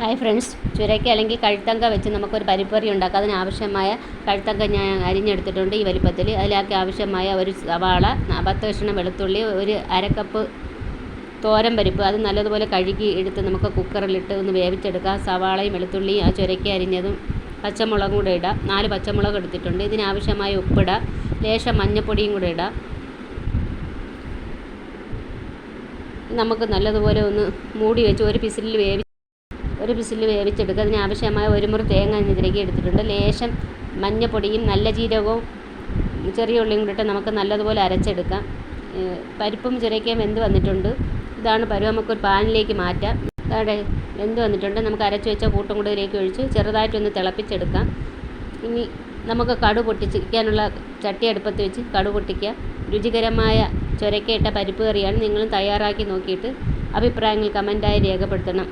Hi friends ചുരക്ക അല്ലെങ്കിൽ കഴുത്തങ്ക വെച്ച് നമുക്കൊരു പരിപ്പറി ഉണ്ടാക്കാം. അതിനാവശ്യമായ കഴുത്തങ്ക ഞാൻ അരിഞ്ഞെടുത്തിട്ടുണ്ട് ഈ വലിപ്പത്തിൽ അതിലേക്ക് ആവശ്യമായ ഒരു സവാള പത്ത് കഷ്ണം വെളുത്തുള്ളി ഒരു അരക്കപ്പ് തോരൻ പരിപ്പ്. അത് നല്ലതുപോലെ കഴുകി എടുത്ത് നമുക്ക് കുക്കറിലിട്ട് ഒന്ന് വേവിച്ചെടുക്കാം. സവാളയും വെളുത്തുള്ളിയും ആ ചുരക്ക അരിഞ്ഞതും പച്ചമുളകും കൂടെ ഇടാം. നാല് പച്ചമുളക് എടുത്തിട്ടുണ്ട്. ഇതിനാവശ്യമായ ഉപ്പിടാം. ലേശം മഞ്ഞൾപ്പൊടിയും കൂടെ ഇടാം. നമുക്ക് നല്ലതുപോലെ ഒന്ന് മൂടി വെച്ച് ഒരു പിസിലിൽ വേവി ഒരു വിസിൽ വേവിച്ചെടുക്കുക. അതിന് ആവശ്യമായ ഒരു മുറി തേങ്ങ ഇതിലേക്ക് എടുത്തിട്ടുണ്ട്. ലേശം മഞ്ഞപ്പൊടിയും നല്ല ജീരകവും ചെറിയ ഉള്ളിയും കൂടി ഇട്ട് നമുക്ക് നല്ലതുപോലെ അരച്ചെടുക്കാം. പരിപ്പും ചുരക്കയും വെന്ത് വന്നിട്ടുണ്ട്. ഇതാണ് പരുവം നമുക്കൊരു പാനിലേക്ക് മാറ്റാം. അവിടെ വെന്ത് വന്നിട്ടുണ്ട്. നമുക്ക് അരച്ച് വെച്ച കൂട്ടും കൂടെ ഇതിലേക്ക് ഒഴിച്ച് ചെറുതായിട്ടൊന്ന് തിളപ്പിച്ചെടുക്കാം. ഇനി നമുക്ക് കടു പൊട്ടിച്ചിരിക്കാനുള്ള ചട്ടി അടുപ്പത്ത് വെച്ച് കടു പൊട്ടിക്കുക. രുചികരമായ ചുരക്കയിട്ട പരിപ്പ് കറിയാണ്. നിങ്ങളും തയ്യാറാക്കി നോക്കിയിട്ട് അഭിപ്രായങ്ങൾ കമന്റായി രേഖപ്പെടുത്തണം.